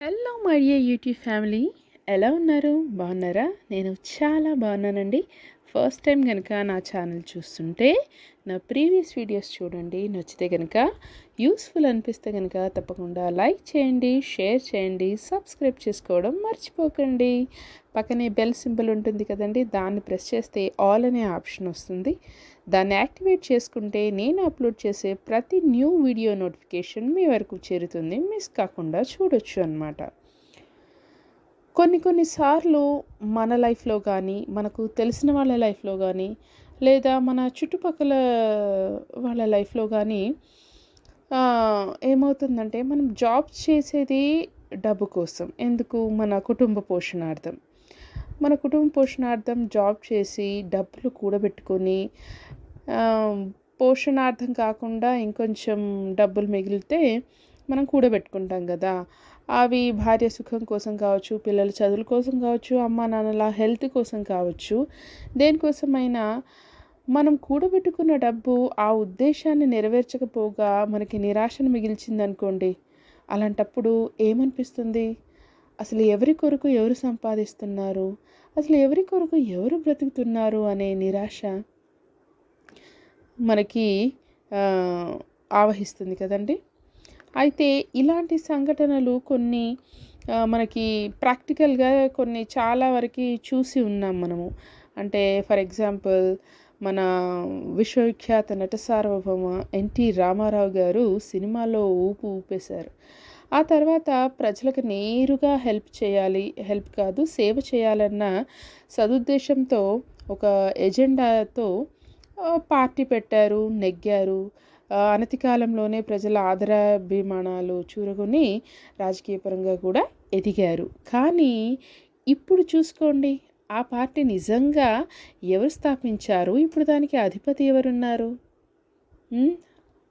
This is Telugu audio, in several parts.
హలో మరియే యూట్యూబ్ ఫ్యామిలీ ఎలా ఉన్నారు? బాగున్నారా? నేను చాలా బాగున్నానండి. ఫస్ట్ టైం కనుక నా ఛానల్ చూస్తుంటే నా ప్రీవియస్ వీడియోస్ చూడండి. నచ్చితే కనుక యూస్ఫుల్ అనిపిస్తే కనుక తప్పకుండా లైక్ చేయండి షేర్ చేయండి సబ్స్క్రైబ్ చేసుకోవడం మర్చిపోకండి. పక్కనే బెల్ సింబల్ ఉంటుంది కదండి దాన్ని ప్రెస్ చేస్తే ఆల్ అనే ఆప్షన్ వస్తుంది. దాన్ని యాక్టివేట్ చేసుకుంటే నేను అప్లోడ్ చేసే ప్రతి న్యూ వీడియో నోటిఫికేషన్ మీ వరకు చేరుతుంది మిస్ కాకుండా చూడొచ్చు అనమాట కొన్ని కొన్నిసార్లు మన లైఫ్లో కానీ మనకు తెలిసిన వాళ్ళ లైఫ్లో కానీ లేదా మన చుట్టుపక్కల వాళ్ళ లైఫ్లో కానీ ఏమవుతుందంటే మనం జాబ్ చేసేది డబ్బు కోసం. ఎందుకు? మన కుటుంబ పోషణార్థం. మన కుటుంబ పోషణార్థం జాబ్ చేసి డబ్బులు కూడబెట్టుకొని పోషణార్థం కాకుండా ఇంకొంచెం డబ్బులు మిగిలితే మనం కూడబెట్టుకుంటాం కదా. అవి భార్య సుఖం కోసం కావచ్చు పిల్లల చదువుల కోసం కావచ్చు అమ్మా నాన్నల హెల్త్ కోసం కావచ్చు దేనికోసమైనా మనం కూడబెట్టుకున్న డబ్బు ఆ ఉద్దేశాన్ని నెరవేర్చకపోగా మనకి నిరాశను మిగిల్చిందనుకోండి అలాంటప్పుడు ఏమనిపిస్తుంది? అసలు ఎవరి కొరకు ఎవరు సంపాదిస్తున్నారు? అసలు ఎవరి కొరకు ఎవరు బ్రతుకుతున్నారు అనే నిరాశ మనకి ఆవహిస్తుంది కదండి. అయితే ఇలాంటి సంఘటనలు కొన్ని మనకి ప్రాక్టికల్గా కొన్ని చాలా వరకు చూసి ఉన్నాం మనము. అంటే ఫర్ ఎగ్జాంపుల్ మన విశ్వవిఖ్యాత నట సార్వభౌమ ఎన్టీ రామారావు గారు సినిమాలో ఊపు ఊపేశారు. ఆ తర్వాత ప్రజలకు నేరుగా హెల్ప్ చేయాలి హెల్ప్ కాదు సేవ చేయాలన్న సదుద్దేశంతో ఒక ఎజెండాతో పార్టీ పెట్టారు నెగ్గారు. అనతి కాలంలోనే ప్రజల ఆదరాభిమానాలు చూరుకుని రాజకీయపరంగా కూడా ఎదిగారు. కానీ ఇప్పుడు చూసుకోండి ఆ పార్టీ నిజంగా ఎవరు స్థాపించారు? ఇప్పుడు దానికి అధిపతి ఎవరున్నారు?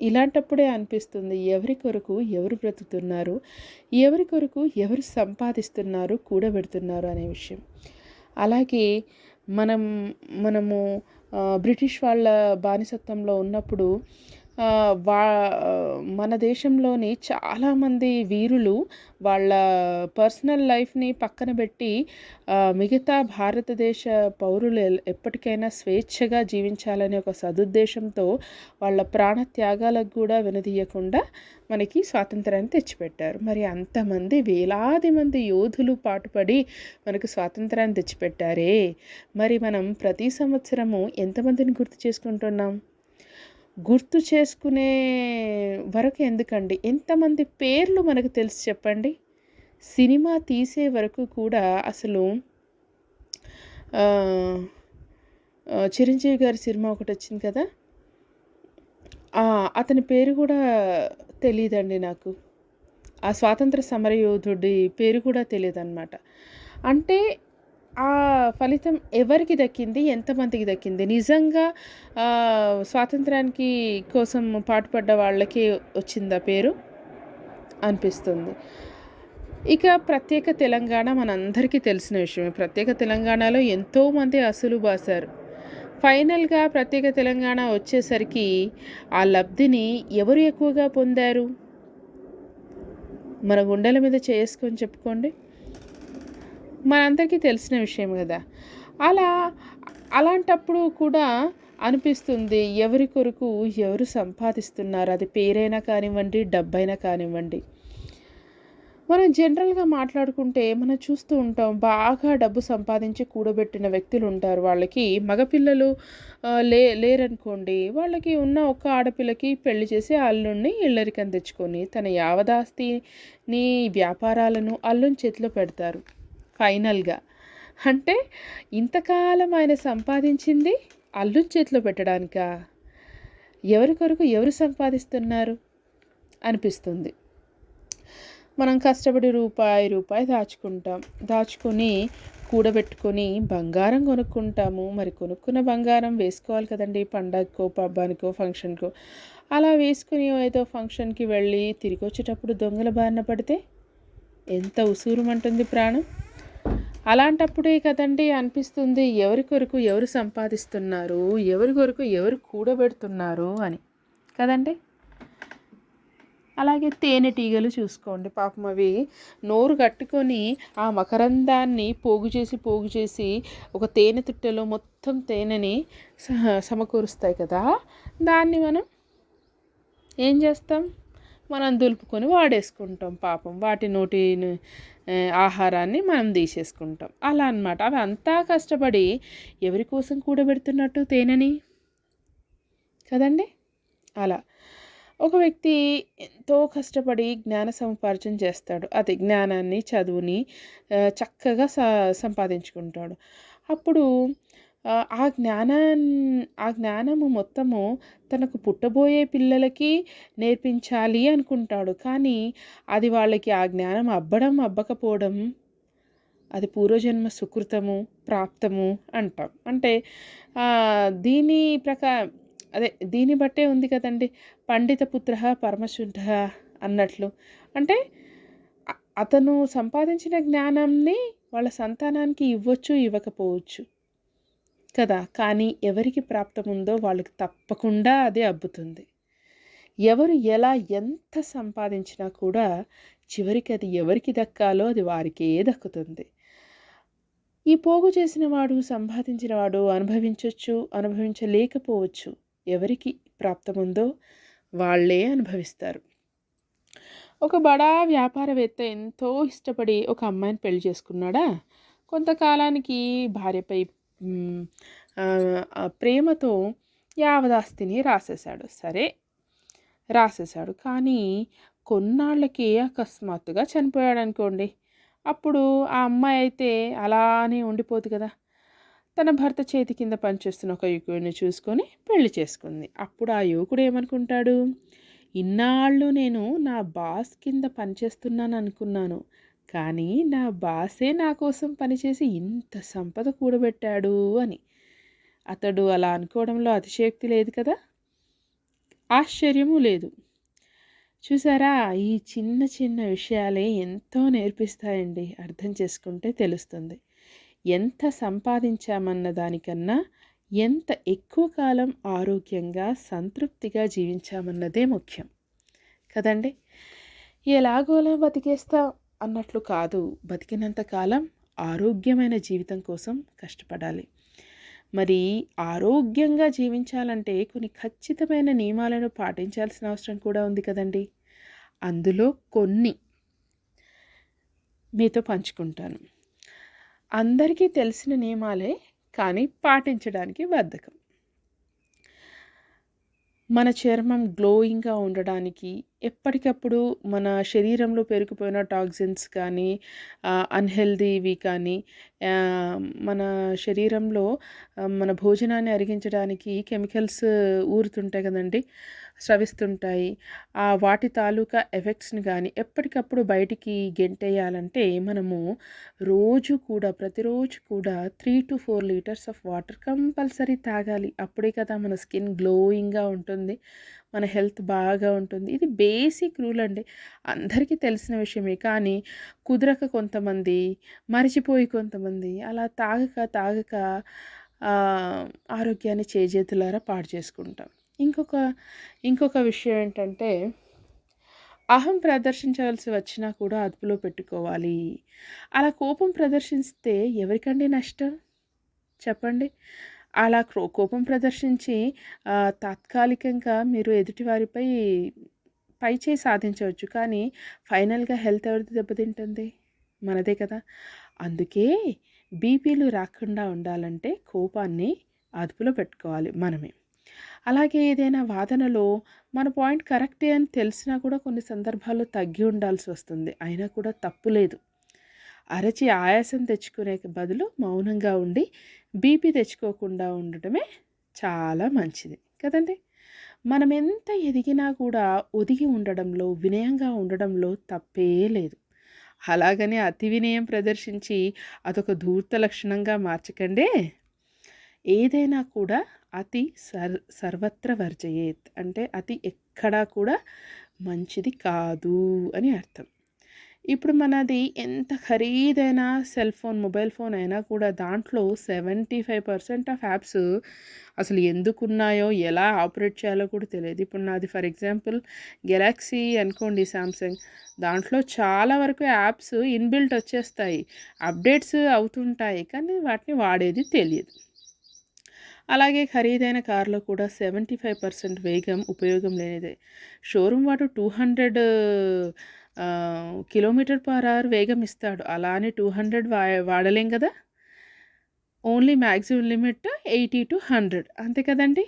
ఇలాంటప్పుడే అనిపిస్తుంది ఎవరి కొరకు ఎవరు బ్రతుకుతున్నారు? ఎవరి కొరకు ఎవరు సంపాదిస్తున్నారు? కూడబెడుతున్నారు అనే విషయం. అలాగే మనం మనము బ్రిటిష్ వాళ్ళ బానిసత్వంలో ఉన్నప్పుడు వా మన దేశంలోని చాలామంది వీరులు వాళ్ళ పర్సనల్ లైఫ్ని పక్కన పెట్టి మిగతా భారతదేశ పౌరులు ఎప్పటికైనా స్వేచ్ఛగా జీవించాలనే ఒక సదుద్దేశంతో వాళ్ళ ప్రాణ త్యాగాలకు కూడా వినదీయకుండా మనకి స్వాతంత్రాన్ని తెచ్చిపెట్టారు. మరి అంతమంది వేలాది మంది యోధులు పాటుపడి మనకు స్వాతంత్రాన్ని తెచ్చిపెట్టారే. మరి మనం ప్రతి సంవత్సరము ఎంతమందిని గుర్తు చేసుకుంటున్నాం? గుర్తు చేసుకునే వరకు ఎందుకండి? ఎంతమంది పేర్లు మనకు తెలిసి చెప్పండి? సినిమా తీసే వరకు కూడా అసలు చిరంజీవి గారి సినిమా ఒకటి వచ్చింది కదా? అతని పేరు కూడా తెలియదండి నాకు. ఆ స్వాతంత్ర సమరయోధుడి పేరు కూడా తెలియదు అనమాట అంటే ఆ ఫలితం ఎవరికి దక్కింది? ఎంతమందికి దక్కింది? నిజంగా స్వాతంత్రానికి కోసం పాటుపడ్డ వాళ్ళకి వచ్చిందా పేరు? అనిపిస్తుంది. ఇక ప్రత్యేక తెలంగాణ మనందరికీ తెలిసిన విషయమే. ప్రత్యేక తెలంగాణలో ఎంతోమంది అసలు బాసారు. ఫైనల్గా ప్రత్యేక తెలంగాణ వచ్చేసరికి ఆ లబ్ధిని ఎవరు ఎక్కువగా పొందారు? మన గుండెల మీద చేసుకొని చెప్పుకోండి. మనందరికీ తెలిసిన విషయం కదా. అలా అలాంటప్పుడు కూడా అనిపిస్తుంది ఎవరి కొరకు ఎవరు సంపాదిస్తున్నారు. అది పేరైనా కానివ్వండి డబ్బైనా కానివ్వండి. మనం జనరల్గా మాట్లాడుకుంటే మనం చూస్తూ ఉంటాం బాగా డబ్బు సంపాదించి కూడబెట్టిన వ్యక్తులు ఉంటారు. వాళ్ళకి మగపిల్లలు లే లేరనుకోండి వాళ్ళకి ఉన్న ఒక్క ఆడపిల్లకి పెళ్ళి చేసి అల్లుడిని ఇళ్ళరికని తెచ్చుకొని తన యావదాస్తిని వ్యాపారాలను అల్లుని చేతిలో పెడతారు. ఫైనల్గా. అంటే ఇంతకాలం ఆయన సంపాదించింది అల్లు చేతిలో పెట్టడానిక? ఎవరి కొరకు ఎవరు సంపాదిస్తున్నారు? అనిపిస్తుంది. మనం కష్టపడి రూపాయి రూపాయి దాచుకుంటాం. దాచుకొని కూడబెట్టుకొని బంగారం కొనుక్కుంటాము. మరి కొనుక్కున్న బంగారం వేసుకోవాలి కదండి పండగకో పబ్బానికో ఫంక్షన్కో. అలా వేసుకుని ఏదో ఫంక్షన్కి వెళ్ళి తిరిగి వచ్చేటప్పుడు దొంగల బారిన పడితే ఎంత ఉసూరుమంటుంది ప్రాణం? అలాంటప్పుడే కదండి అనిపిస్తుంది ఎవరి కొరకు ఎవరు సంపాదిస్తున్నారు ఎవరి కొరకు ఎవరు కూడబెడుతున్నారు అని. కదండి? అలాగే తేనెటీగలు చూసుకోండి పాపం అవి నోరు కట్టుకొని ఆ మకరందాన్ని పోగు చేసి పోగు చేసి ఒక తేనె తుట్టెలో మొత్తం తేనెని సమకూరుస్తాయి కదా. దాన్ని మనం ఏం చేస్తాం? మనం దులుపుకొని వాడేసుకుంటాం పాపం. వాటి నోటి ఆహారాన్ని మనం తీసేసుకుంటాం. అలా అన్నమాట. అవి అంతా కష్టపడి ఎవరి కోసం కూడబెడుతున్నట్టు తేనెని? కదండి? అలా. ఒక వ్యక్తి ఎంతో కష్టపడి జ్ఞాన సముపార్జన చేస్తాడు. అదే జ్ఞానాన్ని చదువుని చక్కగా స సంపాదించుకుంటాడు. అప్పుడు ఆ, జ్ఞానా ఆ జ్ఞానము మొత్తము తనకు పుట్టబోయే పిల్లలకి నేర్పించాలి అనుకుంటాడు. కానీ అది వాళ్ళకి ఆ జ్ఞానం అబ్బడం అబ్బకపోవడం అది పూర్వజన్మ సుకృతము ప్రాప్తము అంటాం. అంటే దీని ప్రకారం అదే దీన్ని బట్టే ఉంది కదండి పండిత పుత్ర పరమశుద్ధ అన్నట్లు. అంటే అతను సంపాదించిన జ్ఞానాన్ని వాళ్ళ సంతానానికి ఇవ్వచ్చు ఇవ్వకపోవచ్చు. కదా? కానీ ఎవరికి ప్రాప్తం ఉందో వాళ్ళకి తప్పకుండా అదే అబ్బుతుంది. ఎవరు ఎలా ఎంత సంపాదించినా కూడా చివరికి అది ఎవరికి దక్కాలో అది వారికే దక్కుతుంది. ఈ పోగు చేసిన వాడు సంపాదించిన వాడు అనుభవించవచ్చు అనుభవించలేకపోవచ్చు. ఎవరికి ప్రాప్తముందో వాళ్ళే అనుభవిస్తారు. ఒక బడా వ్యాపారవేత్త ఎంతో ఇష్టపడి ఒక అమ్మాయిని పెళ్ళి చేసుకున్నాడా? కొంతకాలానికి భార్యపై ప్రేమతో యావదాస్తిని రాసేశాడు. సరే రాసేశాడు. కానీ కొన్నాళ్ళకి అకస్మాత్తుగా చనిపోయాడు అనుకోండి అప్పుడు ఆ అమ్మాయి అయితే అలానే ఉండిపోదు కదా. తన భర్త చేతి కింద పనిచేస్తున్న ఒక యువకుడిని చూసుకొని పెళ్ళి చేసుకుంది. అప్పుడు ఆ యువకుడు ఏమనుకుంటాడు? ఇన్నాళ్ళు నేను నా బాస్ కింద పనిచేస్తున్నాను అనుకున్నాను కానీ నా బాసే నా కోసం పనిచేసి ఇంత సంపద కూడబెట్టాడు అని. అతడు అలా అనుకోవడంలో అతిశయోక్తి లేదు కదా? ఆశ్చర్యము లేదు. చూసారా ఈ చిన్న చిన్న విషయాలే ఎంతో నేర్పిస్తాయండి అర్థం చేసుకుంటే తెలుస్తుంది. ఎంత సంపాదించామన్న దానికన్నా ఎంత ఎక్కువ కాలం ఆరోగ్యంగా సంతృప్తిగా జీవించామన్నదే ముఖ్యం. కదండి? ఎలాగోలా బతికేస్తా. అన్నట్లు కాదు. బతికినంత కాలం ఆరోగ్యమైన జీవితం కోసం కష్టపడాలి. మరి ఆరోగ్యంగా జీవించాలంటే కొన్ని ఖచ్చితమైన నియమాలను పాటించాల్సిన అవసరం కూడా ఉంది కదండి. అందులో కొన్ని మీతో పంచుకుంటాను. అందరికీ తెలిసిన నియమాలే కానీ పాటించడానికి బద్ధకం మన చర్మం గ్లోయింగ్గా ఉండడానికి ఎప్పటికప్పుడు మన శరీరంలో పెరిగిపోయిన టాక్సిన్స్ కానీ అన్హెల్దీవి కానీ మన శరీరంలో మన భోజనాన్ని అరిగించడానికి కెమికల్స్ ఊరుతుంటాయి కదండి. స్రవిస్తుంటాయి. ఆ వాటి తాలూకా ఎఫెక్ట్స్ని కానీ ఎప్పటికప్పుడు బయటికి గెంటేయాలంటే మనము రోజు కూడా ప్రతిరోజు కూడా three to four litres of water compulsory తాగాలి. అప్పుడే కదా మన స్కిన్ గ్లోయింగ్గా ఉంటుంది మన హెల్త్ బాగా ఉంటుంది. ఇది బేసిక్ రూల్ అండి. అందరికీ తెలిసిన విషయమే. కానీ కుదరక కొంతమంది మరిచిపోయి కొంతమంది అలా తాగక తాగక ఆరోగ్యాన్ని చేజేతులారా పాడు చేసుకుంటాం. ఇంకొక ఇంకొక విషయం ఏంటంటే అహం ప్రదర్శించవలసి వచ్చినా కూడా అదుపులో పెట్టుకోవాలి. అలా కోపం ప్రదర్శిస్తే ఎవరికండి నష్టం? చెప్పండి. అలా కోపం ప్రదర్శించి తాత్కాలికంగా మీరు ఎదుటివారిపై పై చేయి సాధించవచ్చు. కానీ ఫైనల్గా హెల్త్ ఎవరిది దెబ్బతింటుంది? మనదే కదా. అందుకే బీపీలు రాకుండా ఉండాలంటే కోపాన్ని అదుపులో పెట్టుకోవాలి మనమే. అలాగే ఏదైనా వాదనలో మన పాయింట్ కరెక్టే అని తెలిసినా కూడా కొన్ని సందర్భాల్లో తగ్గి ఉండాల్సి వస్తుంది. అయినా కూడా తప్పు లేదు. అరచి ఆయాసం తెచ్చుకునే బదులు మౌనంగా ఉండి బీపీ తెచ్చుకోకుండా ఉండటమే చాలా మంచిది. కదండి? మనం ఎంత ఎదిగినా కూడా ఒదిగి ఉండడంలో వినయంగా ఉండడంలో తప్పే లేదు. అలాగని అతి వినయం ప్రదర్శించి అదొక ధూర్త లక్షణంగా మార్చకండే. ఏదైనా కూడా అతి సర్ సర్వత్ర వర్జయేత్. అంటే అతి ఎక్కడా కూడా మంచిది కాదు అని అర్థం. ఇప్పుడు మనది ఎంత ఖరీదైన సెల్ ఫోన్ మొబైల్ ఫోన్ అయినా కూడా దాంట్లో seventy five percent of apps అసలు ఎందుకున్నాయో ఎలా ఆపరేట్ చేయాలో కూడా తెలియదు. ఇప్పుడు నాది ఫర్ ఎగ్జాంపుల్ గెలాక్సీ అనుకోండి సామ్సంగ్. దాంట్లో చాలా వరకు యాప్స్ ఇన్బిల్ట్ వచ్చేస్తాయి. అప్డేట్స్ అవుతుంటాయి కానీ వాటిని వాడేది తెలియదు. అలాగే ఖరీదైన కార్లో కూడా సెవెంటీ ఫైవ్ పర్సెంట్ వేగం ఉపయోగం లేనిదే. షోరూమ్ వాడు two hundred kilometre per hour వేగం ఇస్తాడు. అలానే టూ హండ్రెడ్ వా వాడలేం కదా? Only maximum limit eighty to hundred. అంతే కదండి?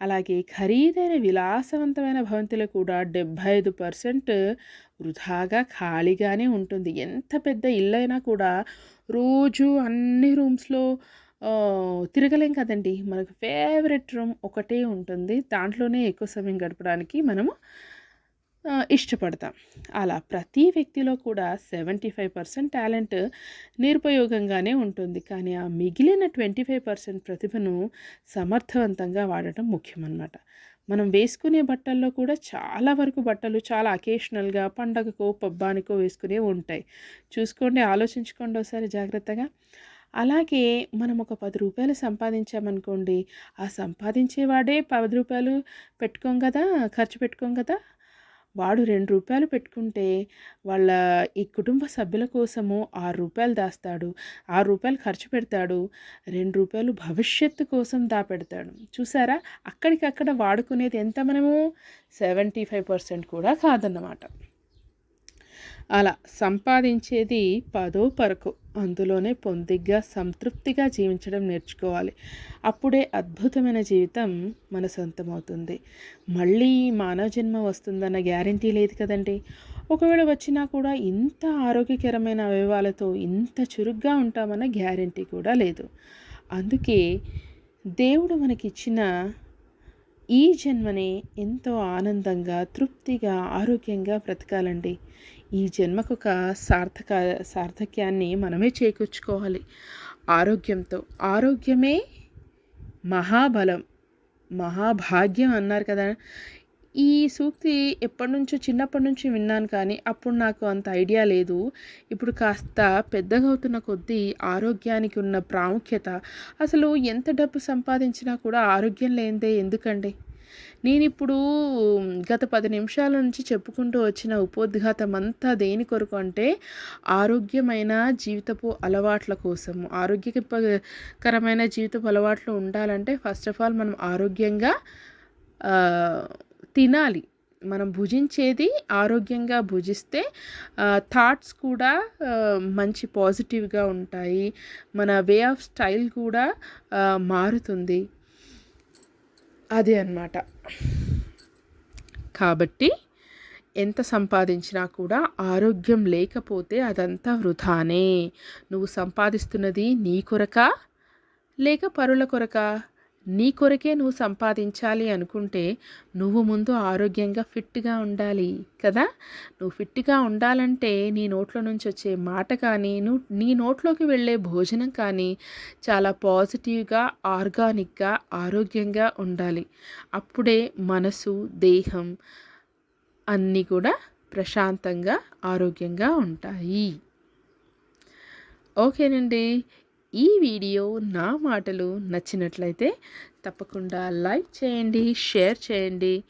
అలాగే ఖరీదైన విలాసవంతమైన భవంతులు కూడా డెబ్భై ఐదు పర్సెంట్ వృధాగా ఖాళీగానే ఉంటుంది. ఎంత పెద్ద ఇల్లైనా కూడా రోజు అన్ని రూమ్స్లో తిరగలేం కదండి. మనకు ఫేవరెట్ రూమ్ ఒకటే ఉంటుంది. దాంట్లోనే ఎక్కువ సమయం గడపడానికి మనము ఇష్టపడతాం. అలా ప్రతి వ్యక్తిలో కూడా సెవెంటీ ఫైవ్ పర్సెంట్ టాలెంట్ నిరుపయోగంగానే ఉంటుంది. కానీ ఆ మిగిలిన ట్వంటీ ఫైవ్ పర్సెంట్ ప్రతిభను సమర్థవంతంగా వాడటం ముఖ్యమన్నమాట. మనం వేసుకునే బట్టల్లో కూడా చాలా వరకు బట్టలు చాలా అకేషనల్గా పండగకో పబ్బానికో వేసుకునే ఉంటాయి. చూసుకోండి ఆలోచించుకోండి ఒకసారి జాగ్రత్తగా. అలాగే మనం ఒక పది రూపాయలు సంపాదించామనుకోండి ఆ సంపాదించేవాడే పది రూపాయలు పెట్టుకోం కదా ఖర్చు పెట్టుకోం కదా వాడు రెండు రూపాయలు పెట్టుకుంటే వాళ్ళ ఈ కుటుంబ సభ్యుల కోసము ఆరు రూపాయలు దాస్తాడు ఆరు రూపాయలు ఖర్చు పెడతాడు రెండు రూపాయలు భవిష్యత్తు కోసం దాపెడతాడు. చూసారా? అక్కడికక్కడ వాడుకునేది ఎంత మనము? సెవెంటీ ఫైవ్ పర్సెంట్ కూడా కాదన్నమాట. అలా సంపాదించేది పదో పరకు. అందులోనే పొందిగ్గా సంతృప్తిగా జీవించడం నేర్చుకోవాలి. అప్పుడే అద్భుతమైన జీవితం మన సొంతమవుతుంది. మళ్ళీ మానవ జన్మ వస్తుందన్న గ్యారంటీ లేదు కదండి. ఒకవేళ వచ్చినా కూడా ఇంత ఆరోగ్యకరమైన అవయవాలతో ఇంత చురుగ్గా ఉంటామన్న గ్యారంటీ కూడా లేదు. అందుకే దేవుడు మనకిచ్చిన ఈ జన్మనే ఎంతో ఆనందంగా తృప్తిగా ఆరోగ్యంగా బ్రతకాలండి. ఈ జన్మకు ఒక సార్థక సార్థక్యాన్ని మనమే చేకూర్చుకోవాలి. ఆరోగ్యంతో. ఆరోగ్యమే మహాబలం మహాభాగ్యం అన్నారు కదా. ఈ సూక్తి ఎప్పటి నుంచో చిన్నప్పటి నుంచి విన్నాను కానీ అప్పుడు నాకు అంత ఐడియా లేదు. ఇప్పుడు కాస్త పెద్దగా అవుతున్న కొద్దీ ఆరోగ్యానికి ఉన్న ప్రాముఖ్యత అసలు ఎంత డబ్బు సంపాదించినా కూడా ఆరోగ్యం లేనిదే ఎందుకండి? నేను ఇప్పుడు గత పది నిమిషాల నుంచి చెప్పుకుంటూ వచ్చిన ఉపోద్ఘాతం అంతా దేని కొరకు అంటే ఆరోగ్యమైన జీవితపు అలవాట్ల కోసం. ఆరోగ్యకరమైన జీవితపు అలవాట్లు ఉండాలంటే ఫస్ట్ ఆఫ్ ఆల్ మనం ఆరోగ్యంగా తినాలి. మనం భుజించేది ఆరోగ్యంగా భుజిస్తే థాట్స్ కూడా మంచి పాజిటివ్గా ఉంటాయి. మన వే ఆఫ్ స్టైల్ కూడా మారుతుంది. అది అన్నమాట. కాబట్టి ఎంత సంపాదించినా కూడా ఆరోగ్యం లేకపోతే అదంతా వృధానే. నువ్వు సంపాదిస్తున్నది నీ కొరక లేక పరుల కొరక? నీ కొరకే నువ్వు సంపాదించాలి అనుకుంటే నువ్వు ముందు ఆరోగ్యంగా ఫిట్గా ఉండాలి కదా? నువ్వు ఫిట్గా ఉండాలంటే నీ నోట్లో నుంచి వచ్చే మాట కానీ నువ్వు నీ నోట్లోకి వెళ్ళే భోజనం కానీ చాలా పాజిటివ్గా ఆర్గానిక్గా ఆరోగ్యంగా ఉండాలి. అప్పుడే మనసు దేహం అన్నీ కూడా ప్రశాంతంగా ఆరోగ్యంగా ఉంటాయి. ఓకేనండి. ఈ వీడియో నా మాటలు నచ్చినట్లయితే తప్పకుండా లైక్ చేయండి షేర్ చేయండి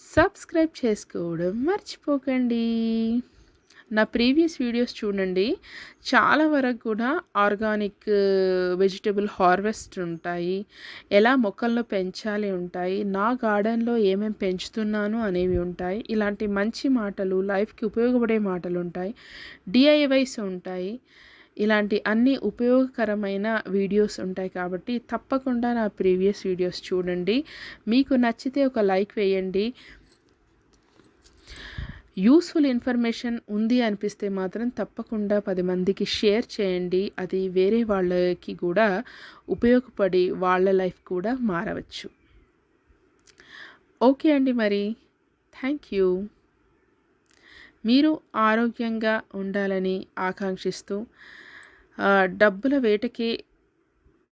సబ్స్క్రైబ్ చేసుకోవడం మర్చిపోకండి. నా ప్రీవియస్ వీడియోస్ చూడండి. చాలా వరకు కూడా ఆర్గానిక్ uh, వెజిటబుల్ హార్వెస్ట్ ఉంటాయి. ఎలా మొక్కల్లో పెంచాలి ఉంటాయి. నా గార్డెన్లో ఏమేమి పెంచుతున్నాను అనేవి ఉంటాయి. ఇలాంటి మంచి మాటలు లైఫ్కి ఉపయోగపడే మాటలు ఉంటాయి. డిఐవైస్ ఉంటాయి. ఇలాంటి అన్ని ఉపయోగకరమైన వీడియోస్ ఉంటాయి కాబట్టి తప్పకుండా నా ప్రీవియస్ వీడియోస్ చూడండి. మీకు నచ్చితే ఒక లైక్ వేయండి. యూస్ఫుల్ ఇన్ఫర్మేషన్ ఉంది అనిపిస్తే మాత్రం తప్పకుండా పది మందికి షేర్ చేయండి. అది వేరే వాళ్ళకి కూడా ఉపయోగపడి వాళ్ళ లైఫ్ కూడా మారవచ్చు. ఓకే అండి మరి. Thank you. మీరు ఆరోగ్యంగా ఉండాలని ఆకాంక్షిస్తూ డబ్బుల వేటకి